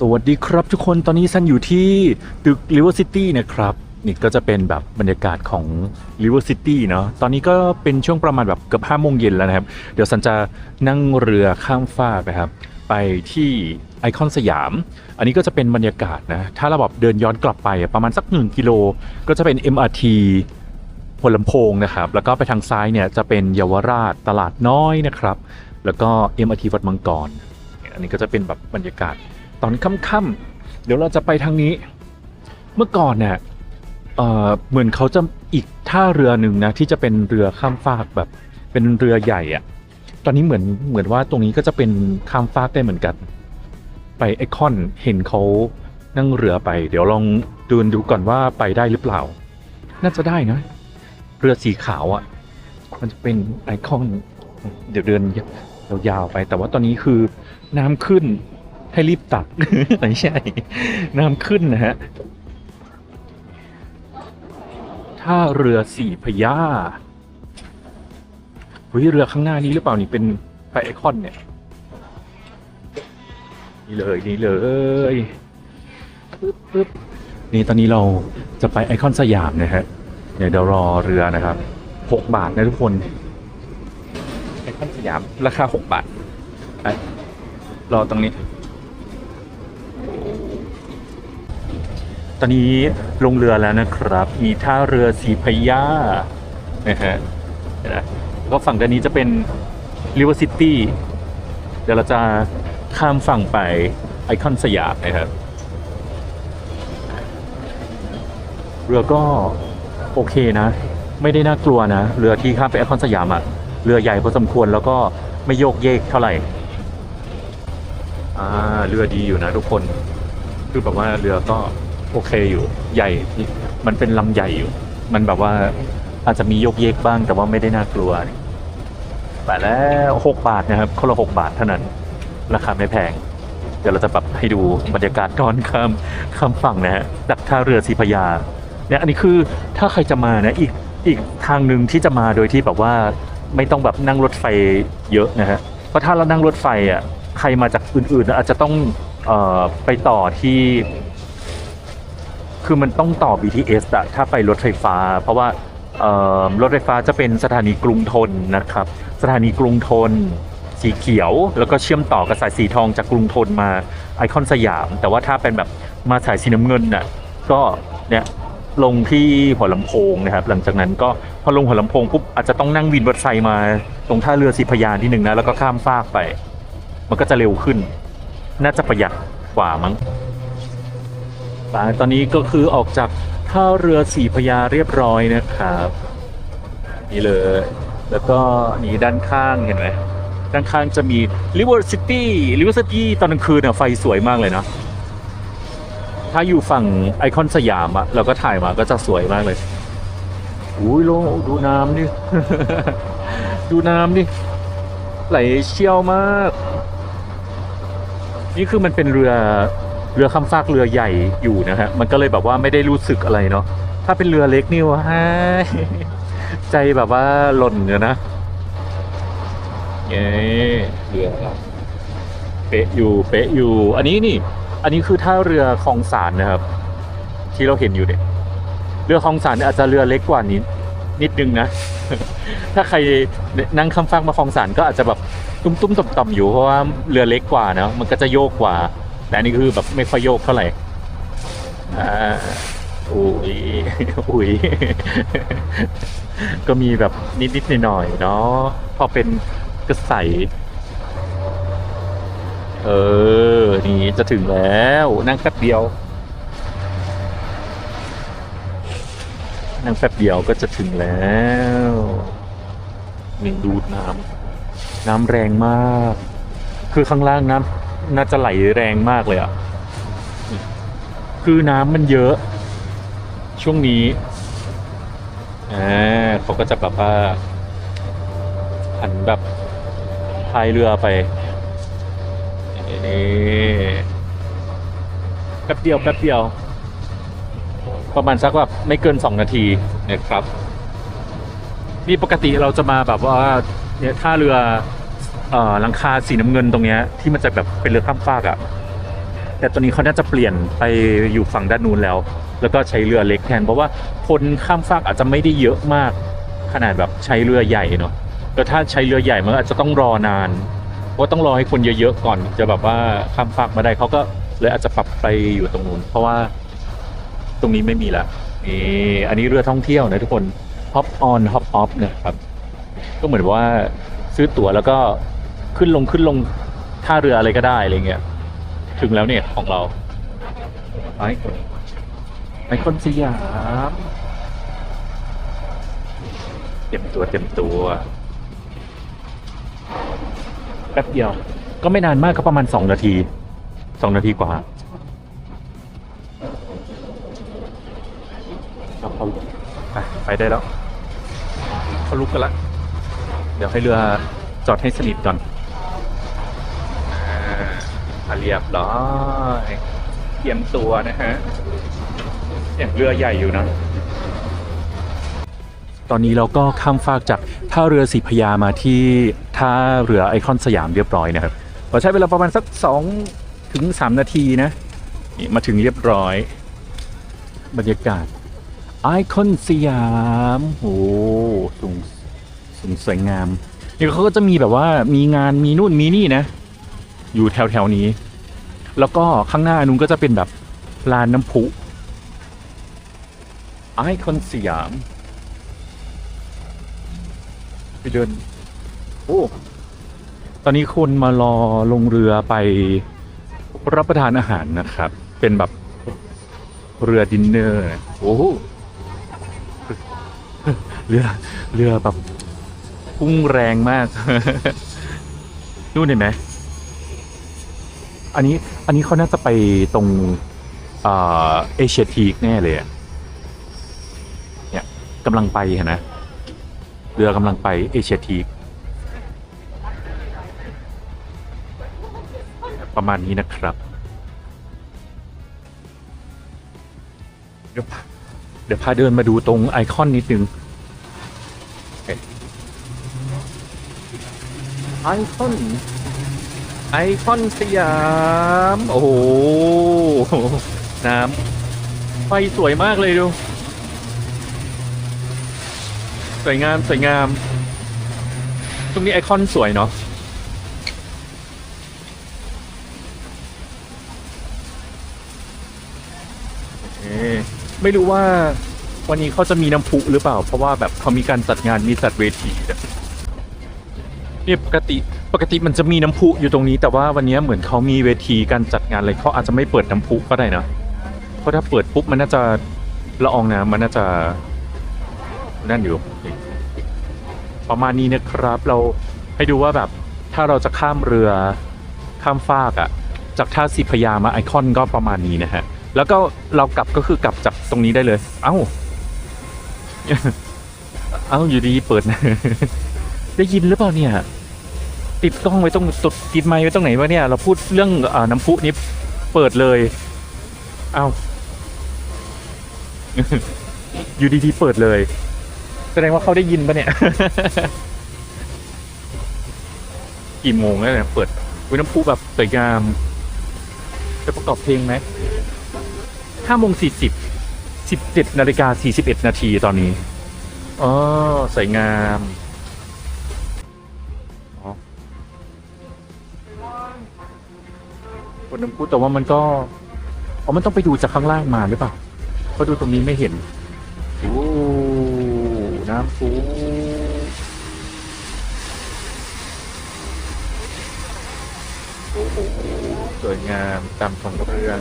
สวัสดีครับทุกคนตอนนี้ซันอยู่ที่ตึก River City นะครับ นี่ก็จะเป็นแบบบรรยากาศของ River City เนาะตอนนี้ก็เป็นช่วงประมาณแบบเกือบห้าโมงเย็นแล้วนะครับ เดี๋ยวซันจะนั่งเรือข้ามฟากนะครับ ไปที่ไอคอนสยาม อันนี้ก็จะเป็นบรรยากาศนะ ถ้าเราแบบเดินย้อนกลับไปประมาณสักหนึ่งกิโล ก็จะเป็น MRT หัวลำโพงนะครับ แล้วก็ไปทางซ้ายเนี่ยจะเป็นเยาวราชตลาดน้อยนะครับ แล้วก็ MRT วัดมังกร อันนี้ก็จะเป็นแบบบรรยากาศ อนค่ำๆเดี๋ยวเราจะไปทางนี้ เมื่อก่อนเนี่ยเเหมือนเขาจะอีกท่าเรือหนึ่งนะที่จะเป็นเรือข้ามฟากแบบ เป็นเรือใหญ่อะตอนนี้เหมือนเหมือนว่าตรงนี้ก็จะเป็นข้ามฟากได้เหมือนกัน ไปไอคอนเห็นเขานั่งเรือไป เดี๋ยวลองเดินดูก่อนว่าไปได้หรือเปล่า น่าจะได้นะเรือสีขาวอะ่ะ มันจะเป็นไอคอน เดี๋ยวเดินยาวๆไป แต่ว่าตอนนี้คือน้ำขึ้น ให้รีบตัก ไม่ใช่ น้ำขึ้นนะฮะท่าเรือสี่พระยาเฮ้ยเรือข้างหน้านี้หรือเปล่านี่เป็นไฟไอคอนเนี่ย นี่เลยนี่เลยปึ๊บปึ๊บนี่ตอนนี้เราจะไปไอคอนสยามนะฮะเดี๋ยวเดี๋ยวรอเรือนะครับหกบาทนะทุกคนไอคอนสยามราคาหกบาทไปรอตรงนี้ ตอนนี้ลงเรือแล้วนะครับ มีท่าเรือสีพยานะฮะเห็นไหมแล้วก็ฝั่งด้านนี้จะเป็น River City เดี๋ยวเราจะข้ามฝั่งไปไอคอนสยามนะครับ เรือก็โอเคนะ ไม่ได้น่ากลัวนะ เรือที่ข้ามไปไอคอนสยามอะเรือใหญ่พอสมควรแล้วก็ไม่โยกเยกเท่าไหร่อ่าเรือดีอยู่นะทุกคน คือแบบว่าเรือก็ โอเคอยู่ ใหญ่ มันเป็นลำใหญ่อยู่ มันแบบว่าอาจจะมีโยกเยกบ้างแต่ว่าไม่ได้น่ากลัวไปแล้วหกบาทนะครับคนละหกบาทเท่านั้น ราคาไม่แพง เดี๋ยวเราจะแบบให้ดูบรรยากาศตอนข้ามข้ามฝั่งนะฮะจากท่าเรือสีพระยาเนี่ยอันนี้คือถ้าใครจะมานะอีกอีกทางหนึ่งที่จะมาโดยที่แบบว่าไม่ต้องแบบนั่งรถไฟเยอะนะฮะเพราะถ้าเรานั่งรถไฟอะใครมาจากอื่นๆอาจจะต้องออไปต่อที่ คือมันต้องต่อ BTS อะถ้าไปรถไฟฟ้า เพราะว่าเอ่อรถไฟฟ้าจะเป็นสถานีกรุงทนนะครับ สถานีกรุงทนสีเขียว แล้วก็เชื่อมต่อกับสายสีทองจากกรุงทนมาไอคอนสยาม แต่ว่าถ้าเป็นแบบมาสายสีน้ำเงินน่ะก็เนี่ยลงที่หัวลำโพงนะครับ หลังจากนั้นก็พอลงหัวลำโพงปุ๊บอาจจะต้องนั่งวินรถไฟมาตรงท่าเรือสีพระยาที่หนึ่งนะแล้วก็ข้ามฟากไป มันก็จะเร็วขึ้น น่าจะประหยัดกว่ามั้ง ไปตอนนี้ก็คือออกจากท่าเรือสีพยาเรียบร้อยนะครับ นี่เลย แล้วก็นี่ด้านข้างเห็นไหมด้านข้างจะมี River City River City ตอนกลางคืนน่ะไฟสวยมากเลยเนาะถ้าอยู่ฝั่งไอคอนสยามอะเราก็ถ่ายมาก็จะสวยมากเลยอุ้ยโลดูน้ำดิ ดูน้ำดิ ไหลเชี่ยวมาก นี่คือมันเป็นเรือ เรือคำฟากเรือใหญ่อยู่นะฮะมันก็เลยแบบว่าไม่ได้รู้สึกอะไรเนาะถ้าเป็นเรือเล็กนี่วะใจแบบว่าหล่นอยู่นะเย้เรือเป๊ะอยู่เป๊ะอยู่ อันนี้นี่ อันนี้คือท่าเรือคลองสารนะครับ ที่เราเห็นอยู่เนี่ยเรือคลองสารเนี่ยอาจจะเรือเล็กกว่านี้นิดนึงนะ ถ้าใครนั่งคำฟังมาคลองสารก็อาจจะแบบตุ้มๆต่อมๆอยู่เพราะว่าเรือเล็กกว่านะมันก็จะโยกกว่า แต่นนี้คือแบบไม่ค่อยโยกเท่าไหร่อ่าอุ้ยอุ้ยก็มีแบบนิดๆหน่อยๆเนาะพอเป็นกระใสเออ นี่จะถึงแล้วนั่งแป๊บเดียว นั่งแป๊บเดียวก็จะถึงแล้วนี่ดูดน้ำน้ำแรงมาก คือข้างล่างน้ำ น่าจะไหลแรงมากเลยอะคือน้ำมันเยอะ ช่วงนี้อ่าเขาก็จะแบบว่าหันแบบพายเรือไปนี่แป๊บเดียวแป๊บเดียว ประมาณสักแบบไม่เกินสองนาทีนะครับ นี่ปกติเราจะมาแบบว่าเนี่ยท่าเรือ หลังคาสีน้ำเงินตรงเนี้ยที่มันจะแบบเป็นเรือข้ามฟากอะ่ะแต่ตัวนี้เขาน่าจะเปลี่ยนไปอยู่ฝั่งด้านนู้นแล้ว แล้วก็ใช้เรือเล็กแทนเพราะว่าคนข้ามฟากอาจจะไม่ได้เยอะมาก ขนาดแบบใช้เรือใหญ่เนาะแต่ถ้าใช้เรือใหญ่มันก็อาจจะต้องรอนานเพราะต้องรอให้คนเยอะๆก่อนจะแบบว่าข้ามฟากมาได้เขาก็เลยอาจจะปรับไปอยู่ตรงนู้นเพราะว่าตรงนี้ไม่มีละนี่อันนี้เรือท่องเที่ยวนะทุกคน hop on hop off นะครับ ก็เหมือนว่าซื้อตั๋วแล้วก็ ขึ้นลงขึ้นลงท่าเรืออะไรก็ได้อะไรเงี้ย ถึงแล้วเนี่ยของเราไอไอคอนสยามเต็มตัวเต็มตัวแป๊บเดียว ก็ไม่นานมากก็ประมาณสองนาทีสองนาทีกว่าเอาเขาไปไปได้แล้วเขาลุกกันละ เดี๋ยวให้เรือจอดให้สนิทก่อนอ่า เรียบร้อยเตรียมตัวนะฮะอย่างเรือใหญ่อยู่นะ ตอนนี้เราก็ข้ามฟากจากท่าเรือสีพยามาที่ท่าเรือไอคอนสยามเรียบร้อยนะครับเราใช้เวลาประมาณสักสองถึงสามนาทีนะนี่มาถึงเรียบร้อย บรรยากาศไอคอนสยามโอ้สูงสูงสวยงามนี่เขาก็จะมีแบบว่ามีงานมีนู่นมีนี่นะ อยู่แถวแถวนี้ แล้วก็ข้างหน้านู้นก็จะเป็นแบบลานน้ำพุไอคอนสยาม ไปเดิน โอ้ ตอนนี้คนมารอลงเรือไปรับประทานอาหารนะครับ เป็นแบบเรือดินเนอร์ โอ้เรือ เรือแบบพุ่งแรงมาก นู่นเห็นไหม อันนี้อันนี้เขาน่าจะไปตรงเอเชียทีกแน่เลยเนี่ยกำลังไปเห็นนะเรือกำลังไปเอเชียทีกประมาณนี้นะครับ เดี๋ยวเดี๋ยวพาเดินมาดูตรงไอคอนนิดนึงไอคอน ไอคอนสยาม โอ้โห น้ำไฟสวยมากเลยดู สวยงาม สวยงาม ตรงนี้ไอคอนสวยเนาะเอ๊ะไม่รู้ว่าวันนี้เขาจะมีน้ำพุหรือเปล่า เพราะว่าแบบเขามีการจัดงานมีจัดเวที เนี่ยปกติปกติมันจะมีน้ำพุอยู่ตรงนี้ แต่ว่าวันนี้เหมือนเขามีเวทีการจัดงานอะไรเขาอาจจะไม่เปิดน้ำพุก็ได้นะเพราะถ้าเปิดปุ๊บมันน่าจะละอองน้ำมันน่าจะนั่นอยู่ ประมาณนี้นะครับ เราให้ดูว่าแบบถ้าเราจะข้ามเรือข้ามฟากอะจากท่าสีพยามาไอคอนก็ประมาณนี้นะฮะ แล้วก็เรากลับก็คือกลับจากตรงนี้ได้เลย เอ้า เอ้าอยู่ดีเปิด ได้ยินหรือเปล่าเนี่ย ติดกล้องไว้ตรงตดติดไมค์ไว้ตรงไหนวะเนี่ย เราพูดเรื่องอน้ำพุนี้เปิดเลย เอา อยู่ดีๆเปิดเลย แสดงว่าเขาได้ยินปะเนี่ย กี่โมงแล้วเนี่ยเปิดวิน้ำพุแบบสวยงาม จะประกอบเพลงไหมห้าโมงสี่สิบสิบเจ็ดนาฬิกาสี่สิบเอ็ดนาทีตอนนี้ อ๋อสวยงาม นน้ำพุแต่ว่ามันก็อ๋อมันต้องไปดูจากข้างล่างมาหรือเปล่าเพราะดูตรงนี้ไม่เห็นโอ้น้ำพุโอ้โหสวยงามตามของเรือ